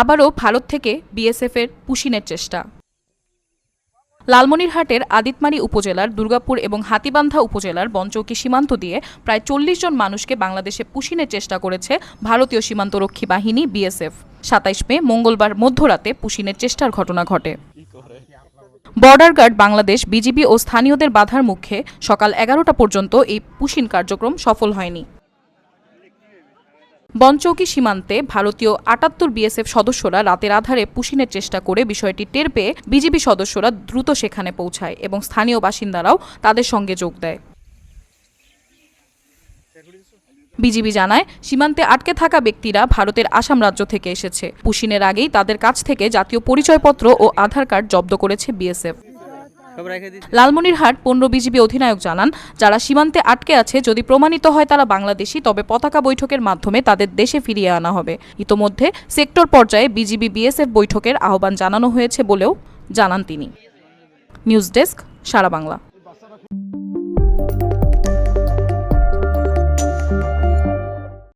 আবারও ভারত থেকে বিএসএফের পুশিনের চেষ্টা। লালমনিরহাটের আদিতমারি উপজেলার দুর্গাপুর এবং হাতিবান্ধা উপজেলার বনচৌকি সীমান্ত দিয়ে প্রায় চল্লিশ জন মানুষকে বাংলাদেশে পুশিনের চেষ্টা করেছে ভারতীয় সীমান্তরক্ষী বাহিনী বিএসএফ। সাতাইশ মে মঙ্গলবার মধ্যরাতে পুশিনের চেষ্টার ঘটনা ঘটে। বর্ডার গার্ড বাংলাদেশ, বিজিবি ও স্থানীয়দের বাধার মুখে সকাল এগারোটা পর্যন্ত এই পুশিন কার্যক্রম সফল হয়নি। বনচৌকি সীমান্তে ভারতীয় আটাত্তর বিএসএফ সদস্যরা রাতের আধারে পুশিনের চেষ্টা করে বিষয়টি টের পেয়ে বিজিবি সদস্যরা দ্রুত সেখানে পৌঁছায় এবং স্থানীয় বাসিন্দারাও তাদের সঙ্গে যোগ দেয়। বিজিবি জানায়, সীমান্তে আটকে থাকা ব্যক্তিরা ভারতের আসাম রাজ্য থেকে এসেছে। পুশিনের আগেই তাদের কাছ থেকে জাতীয় পরিচয়পত্র ও আধার কার্ড জব্দ করেছে বিএসএফ। লালমনিরহাট পনেরো বিজিবি অধিনায়ক জানান, যারা সীমান্তে আটকে আছে, যদি প্রমাণিত হয় তারা বাংলাদেশি, তবে পতাকা বৈঠকের মাধ্যমে তাদের দেশে ফিরিয়ে আনা হবে। ইতোমধ্যে সেক্টর পর্যায়ে বিজিবি বিএসএফ বৈঠকের আহ্বান জানানো হয়েছে বলেও জানান তিনি। News desk, Sara Bangla.